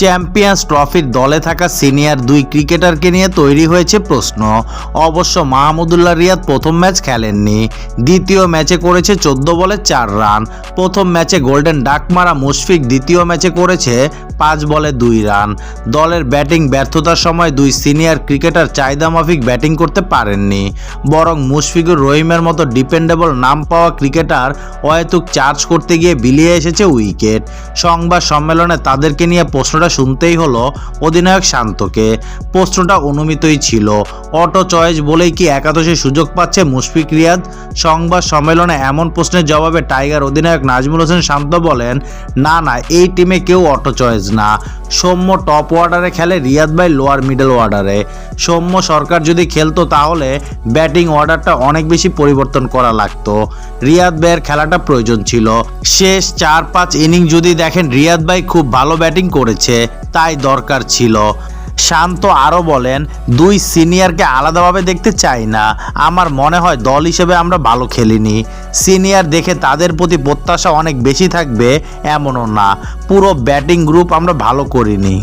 Champions ট্রফির দলে থাকা সিনিয়র দুই ক্রিকেটারকে নিয়ে তৈরি হয়েছে প্রশ্ন। অবশ্য মাহমুদুল্লাহ রিয়াদ প্রথম ম্যাচ খেলেননি। দ্বিতীয় ম্যাচে করেছে চোদ্দ বলে চার রান। প্রথম ম্যাচে গোল্ডেন ডাক মারা মুশফিক দ্বিতীয় ম্যাচে করেছে পাঁচ বলে দুই রান। দলের ব্যাটিং ব্যর্থতার সময় দুই সিনিয়র ক্রিকেটার চাহিদা মাফিক ব্যাটিং করতে পারেননি। বরং মুশফিকুর রহিমের মতো ডিপেন্ডেবল নাম পাওয়া ক্রিকেটার অহেতুক চার্জ করতে গিয়ে বিলিয়ে এসেছে উইকেট। সংবাদ সম্মেলনে তাদেরকে নিয়ে প্রশ্নটা শুনতেই হলো অধিনায়ক শান্তকে। প্রশ্নটা অনুমিতই ছিল। অটো চয়েস বলেই কি একাদশে সুযোগ পাচ্ছে মুশফিক রিয়াদ? সংবাদ সম্মেলনে এমন প্রশ্নের জবাবে টাইগার অধিনায়ক নাজমুল হোসেন শান্ত বলেন, না না, এই টিমে কেউ অটো চয়েস না। সৌম্য টপ অর্ডারে খেলে রিয়াদ ভাই লোয়ার মিডল অর্ডারে সৌম্য সরকার যদি খেলতো তাহলে ব্যাটিং অর্ডারটা অনেক বেশি পরিবর্তন করা লাগতো। রিয়াদ ভাইয়ের খেলাটা প্রয়োজন ছিল। শেষ চার পাঁচ ইনিংস যদি দেখেন, রিয়াদ ভাই খুব ভালো ব্যাটিং করেছে। তাই দরকার ছিল। শান্ত আরও বলেন, দুই সিনিয়রকে আলাদাভাবে দেখতে চাই না। আমার মনে হয় দল হিসেবে আমরা ভালো খেলিনি। সিনিয়র দেখে তাদের প্রতি প্রত্যাশা অনেক বেশি থাকবে, এমনও না। পুরো ব্যাটিং গ্রুপ আমরা ভালো করিনি।